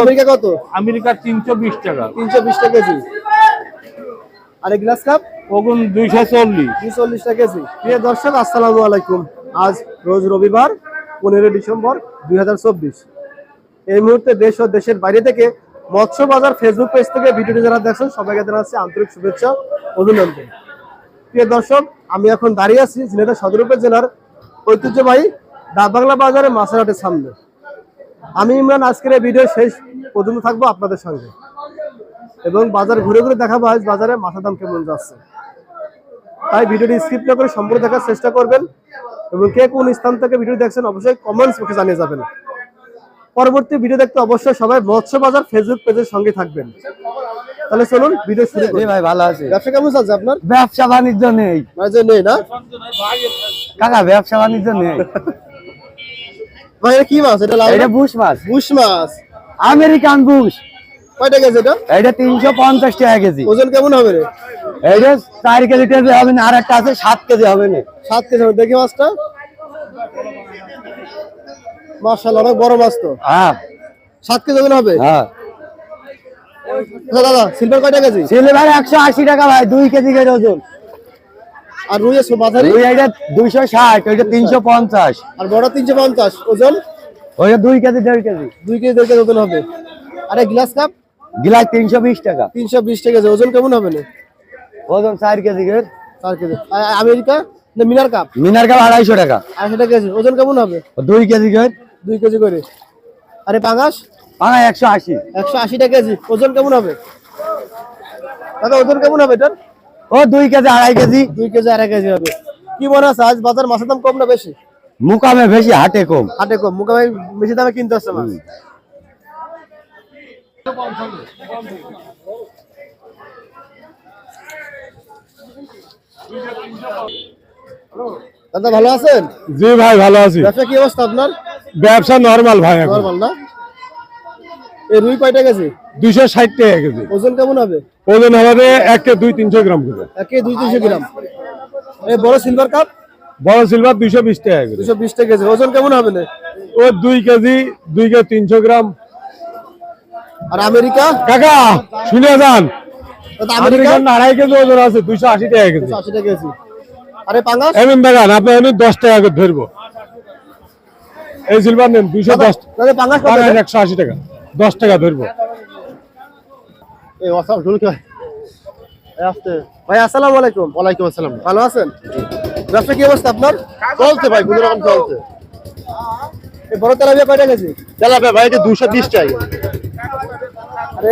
America কত? আমেরিকার তিনশো বিশ টাকা। তিনশো বিশ টাকা কেজি। আর এই গ্লাস কাপ? ওগুন দুইশো চল্লিশ। চল্লিশ টাকা কেজি। প্রিয় দর্শক আসসালামু আলাইকুম। আজ রোজ রবিবার পনেরো ডিসেম্বর দুই এই মুহূর্তে দেশ ও দেশের বাইরে থেকে মৎস্য বাজার ফেসবুক পেজ থেকে ভিডিওটি যারা দেখছেন সবাইকে জানাচ্ছি আন্তরিক শুভেচ্ছা অভিনন্দন। প্রিয় দর্শক আমি এখন দাঁড়িয়ে আছি ঝিনাইদহ সদর উপজেলার ঐতিহ্যবাহী ডাকবাংলা বাজারে মাসারহাটের সামনে। আমি ইমরান আজকের এই ভিডিও শেষ পর্যন্ত থাকব আপনাদের সঙ্গে। এবং বাজার ঘুরে ঘুরে দেখাবো আজ বাজারে মাথার দাম কেমন যাচ্ছে। তাই ভিডিওটি স্কিপ না করে সম্পূর্ণ দেখার চেষ্টা করবেন এবং কে কোন স্থান থেকে ভিডিও দেখছেন অবশ্যই কমেন্টস বক্সে জানিয়ে যাবেন। পরবর্তী ভিডিও দেখতে অবশ্যই সবাই মৎস্য বাজার ফেসবুক পেজের সঙ্গে থাকবেন। তাহলে চলুন ভিডিও শুরু করি। ভাই ভালো আছে। ব্যবসা কেমন চলছে আপনার? ব্যবসা বাণিজ্য নেই। মাঝে নেই না? কাকা ব্যবসা বাণিজ্য নেই। ভাই এটা কি মাছ? এটা লাল এটা বুশ মাছ। বুশ মাছ। American Bush. কয়টা গেছে এটা? এটা তিনশো পঞ্চাশ টাকা কেজি। ওজন কেমন হবে রে? এটা চার কেজি কেজি হবে না আর একটা আছে সাত কেজি হবে না। সাত কেজি হবে। দেখি মাছটা। মার্শাল অনেক বড় মাছ তো। হ্যাঁ। সাত কেজি ওজন হবে? হ্যাঁ। দাদা সিলভার কয়টা কেজি? সিলভার একশো আশি টাকা ভাই দুই কেজি করে ওজন। আর রুই আছে মাঝারি ওই এটা দুইশো ষাট ওইটা তিনশো পঞ্চাশ। আর বড় তিনশো পঞ্চাশ ওজন? ওইটা দুই কেজি দেড় কেজি। দুই কেজি দেড় কেজি ওজন হবে। আরে গ্লাস কাপ? গিলাস তিনশো বিশ টাকা। তিনশো বিশ টাকা আছে। ওজন কেমন হবে না? ওজন চার কেজি করে। চার কেজি। আর আমেরিকা? না মিনার কাপ? মিনার কাপ আড়াইশো টাকা। আড়াইশো টাকা কেজি ওজন কেমন হবে? দুই কেজি করে। দুই কেজি করে। আরে পাঙাশ? পাঙা একশো আশি। একশো আশি টাকা কেজি। ওজন কেমন হবে? দাদা ওজন কেমন হবে এটার? ও দুই কেজি আড়াই কেজি। দুই কেজি আড়াই কেজি হবে। কি মনে আছে আজ বাজার মাছের দাম কম না বেশি? মুকামে বেশি হাটে কম। হাটে কম। ভাই বেশি দামে কিনতে হচ্ছে মাছ? দাদা ভালো আছেন? জি ভাই ভালো আছি। ব্যবসা কি অবস্থা আপনার? ব্যবসা নর্মাল ভাই এখন। নর্মাল না? এই রুই কয়টা গেছে দুইশো ষাট টাকা কেজি। ওজন কেমন হবে? ওজন হবে একে দুই তিনশো গ্রাম করে। একে দুই তিনশো গ্রাম। এই বড় সিলভার কাপ বড় সিলভার দুইশো বিশ টাকা করে দুশো বিশ টাকা কেজি। ওজন কেমন হবে না? ও দুই কেজি দুই কেজি তিনশো গ্রাম। আর আমেরিকা? কাকা শুনে যান। আমেরিকা? আমেরিকান আড়াই কেজি ওজন আছে দুইশো আশি টাকা কেজি। আশি টাকা কেজি। আরে পাঙ্গাস? এমন দেখান আপনি এমনি দশ টাকা করে ধরবো। এই সিলভার নেন দুইশো দশ। পাঙ্গাস একশো আশি টাকা। দশ টাকা ধরবো। এই ওয়াসাব ঢুল কি ভাই এই আসতে। ভাই আসসালামু আলাইকুম। ওয়ালাইকুম আসসালাম। ভালো আছেন? ব্যবসা কি অবস্থা আপনার? চলছে ভাই কোনো রকম চলছে। এই বড় তেলাপিয়া কয়টা কেজি? তেলাপিয়া ভাই এটা দুশো বিশ টাকা আর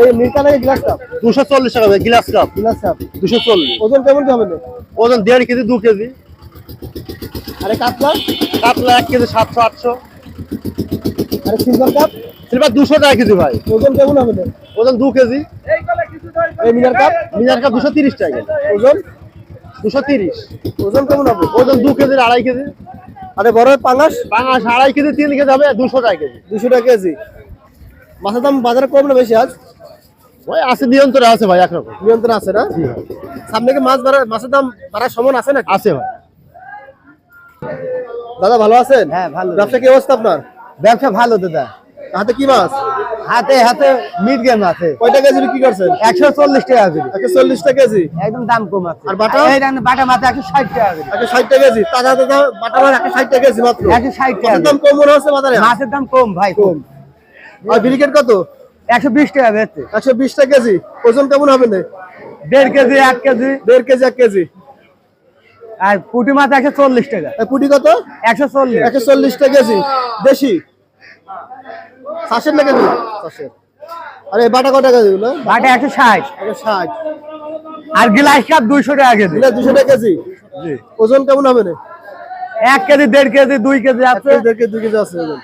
এই গ্লাস কাপ দুশো চল্লিশ টাকা ভাই গ্লাস কাপ গ্লাস কাপ দুশো চল্লিশ। ওজন কেমন কি হবে? না ওজন দেড় কেজি দু কেজি। আরে কাতলা? কাতলা এক কেজি সাতশো আটশো। আরে সিলভার কাপ সিলভার দুশো টাকা কেজি ভাই। ওজন কেমন হবে? ওজন দু কেজি। এই মিনার কাপ? মিজার কাপ দুশো তিরিশ টাকা ওজন? দুশো তিরিশ। ওজন কেমন হবে? ওজন দু কেজির আড়াই কেজি। আরে বড় পাঙ্গাস পাঙাশ? আড়াই কেজি তিন কেজি হবে দুশো টাকা কেজি। দুশো টাকা কেজি। মাছের দাম বাজারে কম না বেশি আজ? ভাই আছে নিয়ন্ত্রণে আছে ভাই একরকম। নিয়ন্ত্রণ আছে না? সামনে কি মাছ বাড়ার মাছের দাম বাড়ার সমান আছে না আছে ভাই। দাদা ভালো আছেন? হ্যাঁ ভালো। ব্যবসা কি অবস্থা আপনার? ব্যবসা ভালো দাদা। হাতে কি মাছ? হাতে হাতে মিট গেম আছে। কয়টা কেজি বিক্রি করছেন? একশো চল্লিশ টাকা করে একশো চল্লিশ টাকা কেজি? একদম দাম কম আছে। আর বাটা? এই রান্না বাটা মাথা একশো ষাট টাকা করে একশো ষাট টাকা কেজি? তাজা তাজা বাটা মাছ একশো ষাট টাকা কেজি মাত্র। একশো ষাট টাকা দাম কম মনে হচ্ছে বাজারে? মাছের দাম কম ভাই কম। আর ব্রিকেট কত? একশো বিশ টাকা বেচছে। একশো বিশ টাকা কেজি। ওজন কেমন হবে না? দেড় কেজি এক কেজি। দেড় কেজি এক কেজি। আর পুটি মাছ একশো চল্লিশ টাকা। পুটি কত? একশো চল্লিশ। একশো চল্লিশ টাকা কেজি। দেশি? চাষের না কেজি চাষের। আরে বাটা কত কেজি গুলো বাটা একশো ষাট। একশো ষাট। আর গিলাস কাপ দুইশো টাকা কেজি। না দুশো টাকা কেজি? ওজন কেমন হবে রে? এক কেজি দেড় কেজি দুই কেজি আছে। কেজি দেড় কেজি দুই কেজি আছে ওজন।